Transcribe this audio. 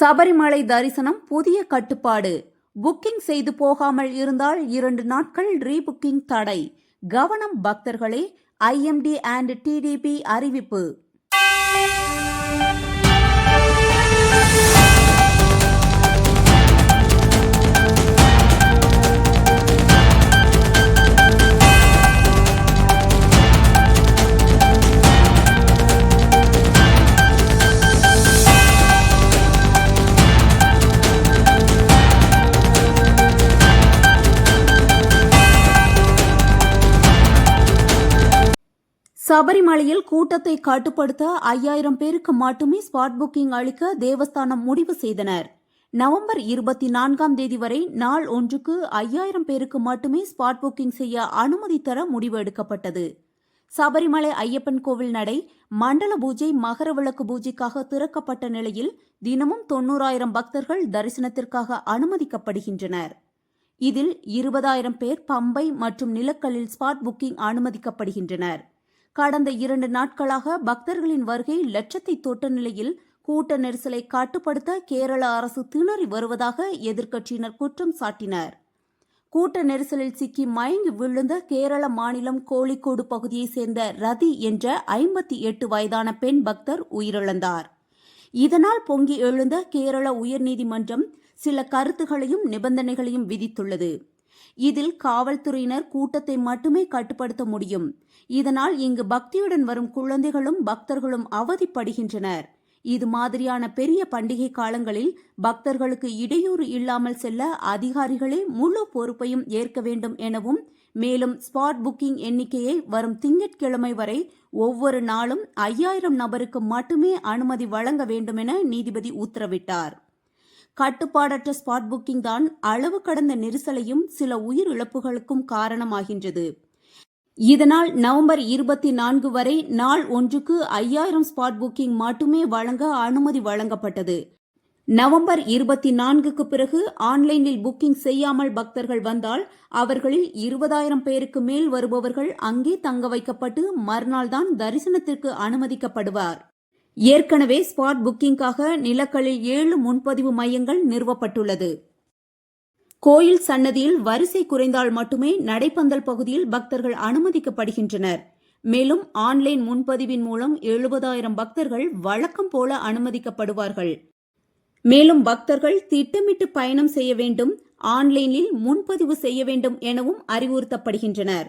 சபரிமலை தரிசனம் புதிய கட்டுப்பாடு. புக்கிங் செய்து போகாமல் இருந்தால் இரண்டு நாட்கள் ரீபுக்கிங் தடை. கவனம் பக்தர்களே ஐஎம்டி அண்ட் டிடிபி அறிவிப்பு. சபரிமலையில் கூட்டத்தை கட்டுப்படுத்த ஐயாயிரம் பேருக்கு மட்டுமே ஸ்பாட் புக்கிங் அளிக்க தேவஸ்தானம் முடிவு செய்தனர். நவம்பர் இருபத்தி நான்காம் தேதி வரை நாள் ஒன்றுக்கு ஐயாயிரம் பேருக்கு மட்டுமே ஸ்பாட் புக்கிங் செய்ய அனுமதி தர முடிவு எடுக்கப்பட்டது. சபரிமலை ஐயப்பன் கோவில் நடை மண்டல பூஜை மகர விளக்கு பூஜைக்காக திறக்கப்பட்ட நிலையில் தினமும் தொண்ணூறாயிரம் பக்தர்கள் தரிசனத்திற்காக அனுமதிக்கப்படுகின்றனர். இதில் இருபதாயிரம் பேர் பம்பை மற்றும் நிலக்கல்லில் ஸ்பாட் புக்கிங் அனுமதிக்கப்படுகின்றனர். கடந்த இரண்டு நாட்களாக பக்தர்களின் வருகை லட்சத்தை தொட்ட நிலையில் கூட்ட நெரிசலை கட்டுப்படுத்த கேரள அரசு திணறி வருவதாக எதிர்க்கட்சியினர் குற்றம் சாட்டினர். கூட்ட நெரிசலில் சிக்கி மயங்கி விழுந்த கேரள மாநிலம் கோழிக்கோடு பகுதியைச் சேர்ந்த ரதி என்ற ஐம்பத்தி எட்டு வயதான பெண் பக்தர் உயிரிழந்தார். இதனால் பொங்கி எழுந்த கேரள உயர்நீதிமன்றம் சில கருத்துகளையும் நிபந்தனைகளையும் விதித்துள்ளது. இதில் காவல்துறையினர் கூட்டத்தை மட்டுமே கட்டுப்படுத்த முடியும். இதனால் இங்கு பக்தியுடன் வரும் குழந்தைகளும் பக்தர்களும் அவதிப்படுகின்றனர். இது மாதிரியான பெரிய பண்டிகை காலங்களில் பக்தர்களுக்கு இடையூறு இல்லாமல் செல்ல அதிகாரிகளே முழு பொறுப்பையும் ஏற்க வேண்டும் எனவும் மேலும் ஸ்பாட் புக்கிங் எண்ணிக்கையை வரும் திங்கட்கிழமை வரை ஒவ்வொரு நாளும் ஐயாயிரம் நபருக்கு மட்டுமே அனுமதி வழங்க வேண்டுமென நீதிபதி உத்தரவிட்டார். கட்டுப்பாடற்ற ஸ்பாட் புக்கிங் தான் அளவு கடந்த நெரிசலையும் சில உயிரிழப்புகளுக்கும் காரணமாகின்றது. இதனால் நவம்பர் இருபத்தி நான்கு வரை நாள் ஒன்றுக்கு ஐயாயிரம் ஸ்பாட் புக்கிங் மட்டுமே வழங்க அனுமதி வழங்கப்பட்டது. நவம்பர் இருபத்தி நான்குக்கு பிறகு ஆன்லைனில் புக்கிங் செய்யாமல் பக்தர்கள் வந்தால் அவர்களில் இருபதாயிரம் பேருக்கு மேல் வருபவர்கள் அங்கே தங்க வைக்கப்பட்டு மறுநாள் தான் தரிசனத்திற்கு அனுமதிக்கப்படுவார். ஏற்கனவே ஸ்பாட் புக்கிங்காக நிலக்களில் ஏழு முன்பதிவு மையங்கள் நிறுவப்பட்டுள்ளது. கோயில் சன்னதியில் வரிசை குறைந்தால் மட்டுமே நடைப்பந்தல் பகுதியில் பக்தர்கள் அனுமதிக்கப்படுகின்றனர். மேலும் ஆன்லைன் முன்பதிவின் மூலம் எழுபதாயிரம் பக்தர்கள் வழக்கம் போல அனுமதிக்கப்படுவார்கள். மேலும் பக்தர்கள் திட்டமிட்டு பயணம் செய்ய வேண்டும் ஆன்லைனில் முன்பதிவு செய்ய வேண்டும் எனவும் அறிவுறுத்தப்படுகின்றனர்.